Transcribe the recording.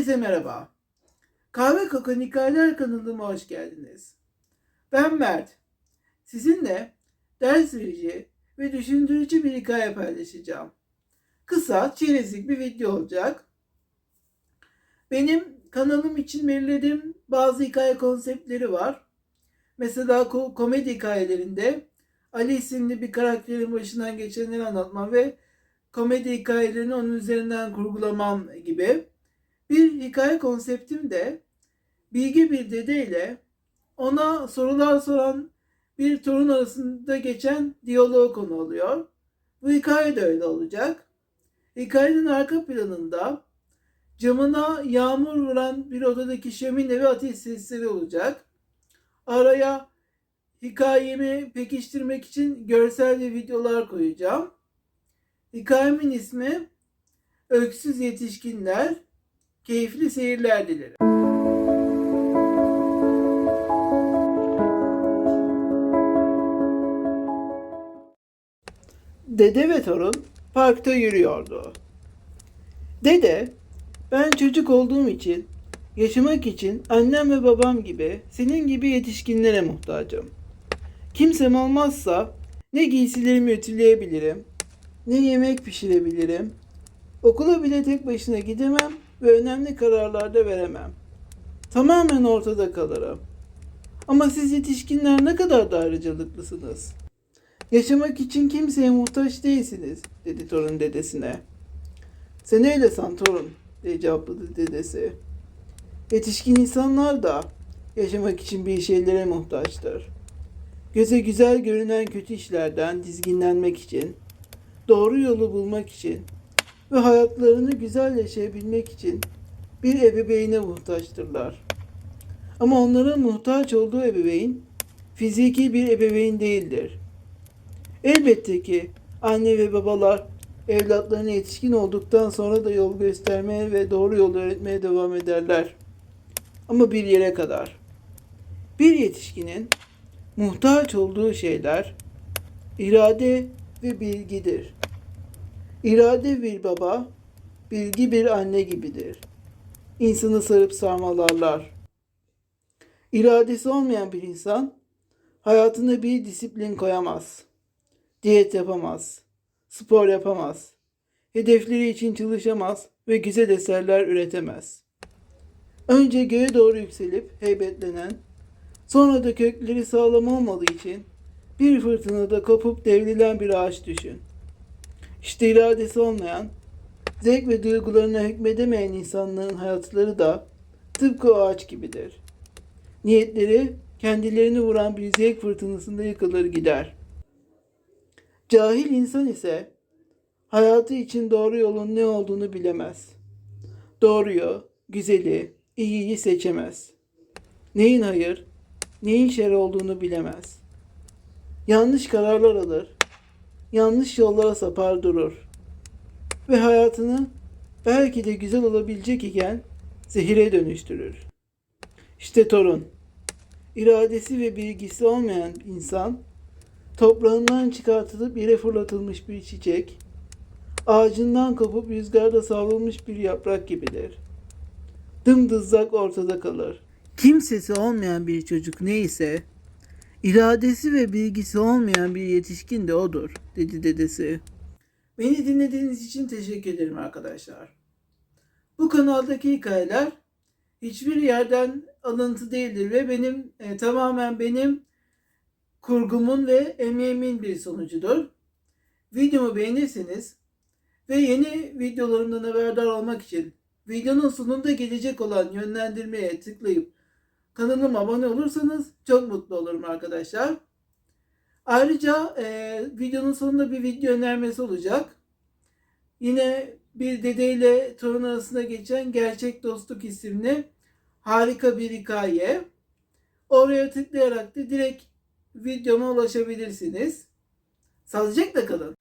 Herkese merhaba. Kahve Kokon Hikayeler kanalıma hoş geldiniz. Ben Mert. Sizinle ders verici ve düşündürücü bir hikaye paylaşacağım. Kısa, çerezlik bir video olacak. Benim kanalım için belirlediğim bazı hikaye konseptleri var. Mesela ko- komedi hikayelerinde Ali isimli bir karakterin başından geçenleri anlatmam ve komedi hikayelerini onun üzerinden kurgulamam gibi. Bir hikaye konseptim de bilgi bir dede ile ona sorular soran bir torun arasında geçen diyalog konu oluyor. Bu hikaye de öyle olacak. Hikayenin arka planında camına yağmur vuran bir odadaki şömine ve ateş sesleri olacak. Araya hikayemi pekiştirmek için görsel ve videolar koyacağım. Hikayemin ismi Öksüz Yetişkinler. Keyifli seyirler dilerim. Dede ve torun parkta yürüyordu. Dede, ben çocuk olduğum için, yaşamak için annem ve babam gibi, senin gibi yetişkinlere muhtacım. Kimsem olmazsa ne giysilerimi ütüleyebilirim, ne yemek pişirebilirim, okula bile tek başına gidemem ve önemli kararlarda veremem. Tamamen ortada kalırım. Ama siz yetişkinler ne kadar da ayrıcalıklısınız. Yaşamak için kimseye muhtaç değilsiniz, dedi torun dedesine. Sen öyle san torun, diye cevapladı dedesi. Yetişkin insanlar da yaşamak için bir şeylere muhtaçtır. Göze güzel görünen kötü işlerden dizginlenmek için, doğru yolu bulmak için ve hayatlarını güzel yaşayabilmek için bir ebeveyne muhtaçtırlar. Ama onların muhtaç olduğu ebeveyn fiziki bir ebeveyn değildir. Elbette ki anne ve babalar evlatlarına yetişkin olduktan sonra da yol göstermeye ve doğru yol öğretmeye devam ederler. Ama bir yere kadar. Bir yetişkinin muhtaç olduğu şeyler irade ve bilgidir. İrade bir baba, bilgi bir anne gibidir. İnsanı sarıp sarmalarlar. İradesi olmayan bir insan hayatına bir disiplin koyamaz. Diyet yapamaz. Spor yapamaz. Hedefleri için çalışamaz ve güzel eserler üretemez. Önce göğe doğru yükselip heybetlenen, sonra da kökleri sağlam olmadığı için bir fırtınada kopup devrilen bir ağaç düşün. İşte iradesi olmayan, zevk ve duygularına hükmedemeyen insanların hayatları da tıpkı o ağaç gibidir. Niyetleri kendilerini vuran bir zevk fırtınasında yıkılır gider. Cahil insan ise hayatı için doğru yolun ne olduğunu bilemez. Doğruyu, güzeli, iyiyi seçemez. Neyin hayır, neyin şer olduğunu bilemez. Yanlış kararlar alır, yanlış yollara sapar durur. Ve hayatını belki de güzel olabilecek iken zehire dönüştürür. İşte torun. İradesi ve bilgisi olmayan insan toprağından çıkartılıp yere fırlatılmış bir çiçek, ağacından kopup rüzgarda savrulmuş bir yaprak gibidir. Dımdızlak ortada kalır. Kimsesi olmayan bir çocuk neyse, iradesi ve bilgisi olmayan bir yetişkin de odur, dedi dedesi. Beni dinlediğiniz için teşekkür ederim arkadaşlar. Bu kanaldaki hikayeler hiçbir yerden alıntı değildir ve benim e, tamamen benim kurgumun ve emeğimin bir sonucudur. Videomu beğenirseniz ve yeni videolarımdan haberdar olmak için videonun sonunda gelecek olan yönlendirmeye tıklayıp kanalıma abone olursanız çok mutlu olurum arkadaşlar. Ayrıca e, videonun sonunda bir video önermesi olacak. Yine bir dedeyle torun arasında geçen Gerçek Dostluk isimli harika bir hikaye. Oraya tıklayarak da direkt videoma ulaşabilirsiniz. Sağlıcakla kalın.